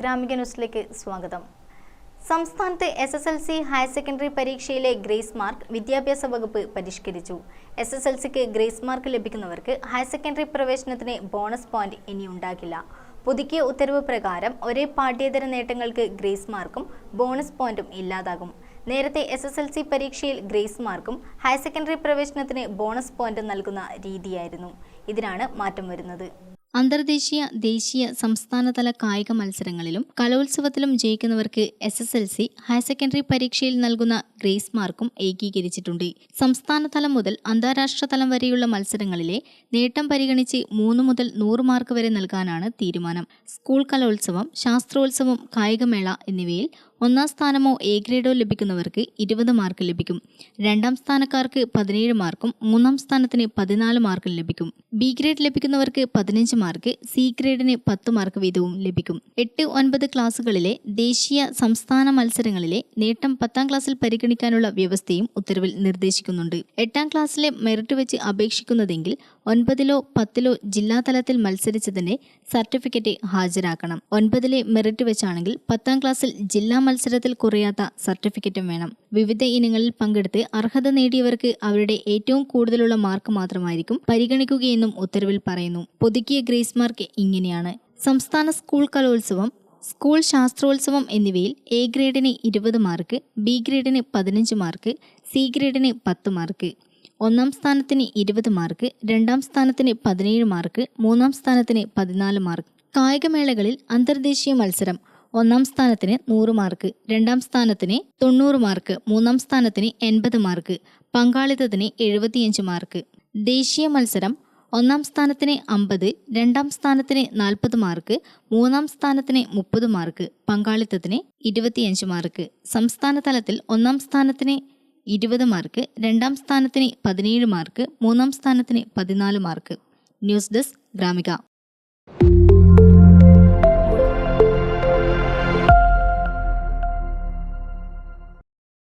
ഗ്രാമിക ന്യൂസിലേക്ക് സ്വാഗതം. സംസ്ഥാനത്ത് S S L C higher secondary പരീക്ഷയിലെ grace mark വിദ്യാഭ്യാസ വകുപ്പ് പരിഷ്കരിച്ചു. എസ് എസ് എൽ സിക്ക് ഗ്രേസ് മാർക്ക് ലഭിക്കുന്നവർക്ക് ഹയർ സെക്കൻഡറി പ്രവേശനത്തിന് ബോണസ് പോയിന്റ് ഇനി ഉണ്ടാകില്ല. പുതുക്കിയ ഉത്തരവ് പ്രകാരം ഒരേ പാഠ്യേതര നേട്ടങ്ങൾക്ക് ഗ്രേസ് മാർക്കും ബോണസ് പോയിന്റും ഇല്ലാതാകും. നേരത്തെ എസ് എസ് എൽ സി പരീക്ഷയിൽ ഗ്രേസ് മാർക്കും ഹയർ സെക്കൻഡറി പ്രവേശനത്തിന് ബോണസ് പോയിന്റും നൽകുന്ന രീതിയായിരുന്നു. ഇതിനാണ് മാറ്റം വരുന്നത്. അന്തർദേശീയ ദേശീയ സംസ്ഥാനതല കായിക മത്സരങ്ങളിലും കലോത്സവത്തിലും ജയിക്കുന്നവർക്ക് S S L C higher secondary പരീക്ഷയിൽ നൽകുന്ന ഗ്രേസ് മാർക്കും ഏകീകരിച്ചിട്ടുണ്ട്. സംസ്ഥാനതലം മുതൽ അന്താരാഷ്ട്ര തലം വരെയുള്ള മത്സരങ്ങളിലെ നേട്ടം പരിഗണിച്ച് മൂന്ന് മുതൽ നൂറ് മാർക്ക് വരെ നൽകാനാണ് തീരുമാനം. സ്കൂൾ കലോത്സവം ശാസ്ത്രോത്സവം കായികമേള എന്നിവയിൽ ഒന്നാം സ്ഥാനമോ എ ഗ്രേഡോ ലഭിക്കുന്നവർക്ക് ഇരുപത് മാർക്ക് ലഭിക്കും. രണ്ടാം സ്ഥാനക്കാർക്ക് പതിനേഴ് മാർക്കും മൂന്നാം സ്ഥാനത്തിന് പതിനാല് മാർക്കും ലഭിക്കും. ബി ഗ്രേഡ് ലഭിക്കുന്നവർക്ക് പതിനഞ്ച് മാർക്ക് സി ഗ്രേഡിന് പത്ത് മാർക്ക് വീതവും ലഭിക്കും. എട്ട് ഒൻപത് ക്ലാസുകളിലെ ദേശീയ സംസ്ഥാന മത്സരങ്ങളിലെ നേട്ടം പത്താം ക്ലാസ്സിൽ പരിഗണിക്കാനുള്ള വ്യവസ്ഥയും ഉത്തരവിൽ നിർദ്ദേശിക്കുന്നുണ്ട്. എട്ടാം ക്ലാസ്സിലെ മെറിറ്റ് വെച്ച് അപേക്ഷിക്കുന്നതെങ്കിൽ ഒൻപതിലോ പത്തിലോ ജില്ലാ തലത്തിൽ മത്സരിച്ചതിന്റെ സർട്ടിഫിക്കറ്റ് ഹാജരാക്കണം. ഒൻപതിലെ മെറിറ്റ് വെച്ചാണെങ്കിൽ പത്താം ക്ലാസ്സിൽ ജില്ലാ മത്സരത്തിൽ കുറയാത്ത സർട്ടിഫിക്കറ്റും വേണം. വിവിധ ഇനങ്ങളിൽ പങ്കെടുത്ത് അർഹത നേടിയവർക്ക് അവരുടെ ഏറ്റവും കൂടുതലുള്ള മാർക്ക് മാത്രമായിരിക്കും പരിഗണിക്കുകയെന്നും ഉത്തരവിൽ പറയുന്നു. പുതുക്കിയ ഗ്രേസ് മാർക്ക് ഇങ്ങനെയാണ്. സംസ്ഥാന സ്കൂൾ കലോത്സവം സ്കൂൾ ശാസ്ത്രോത്സവം എന്നിവയിൽ എ ഗ്രേഡിന് ഇരുപത് മാർക്ക് ബി ഗ്രേഡിന് പതിനഞ്ച് മാർക്ക് സി ഗ്രേഡിന് പത്ത് മാർക്ക്. ഒന്നാം സ്ഥാനത്തിന് ഇരുപത് മാർക്ക് രണ്ടാം സ്ഥാനത്തിന് പതിനേഴ് മാർക്ക് മൂന്നാം സ്ഥാനത്തിന് പതിനാല് മാർക്ക് കായികമേളകളിൽ അന്തർദേശീയ മത്സരം ഒന്നാം സ്ഥാനത്തിന് നൂറ് മാർക്ക് രണ്ടാം സ്ഥാനത്തിന് തൊണ്ണൂറ് മാർക്ക് മൂന്നാം സ്ഥാനത്തിന് എൺപത് മാർക്ക് പങ്കാളിത്തത്തിന് എഴുപത്തിയഞ്ച് മാർക്ക് ദേശീയ മത്സരം ഒന്നാം സ്ഥാനത്തിന് അമ്പത് രണ്ടാം സ്ഥാനത്തിന് നാൽപ്പത് മാർക്ക് മൂന്നാം സ്ഥാനത്തിന് മുപ്പത് മാർക്ക് പങ്കാളിത്തത്തിന് ഇരുപത്തിയഞ്ച് മാർക്ക് സംസ്ഥാന തലത്തിൽ ഒന്നാം സ്ഥാനത്തിന് ഇരുപത് മാർക്ക് രണ്ടാം സ്ഥാനത്തിന് പതിനേഴ് മാർക്ക് മൂന്നാം സ്ഥാനത്തിന് പതിനാല് മാർക്ക്. News desk Gramika.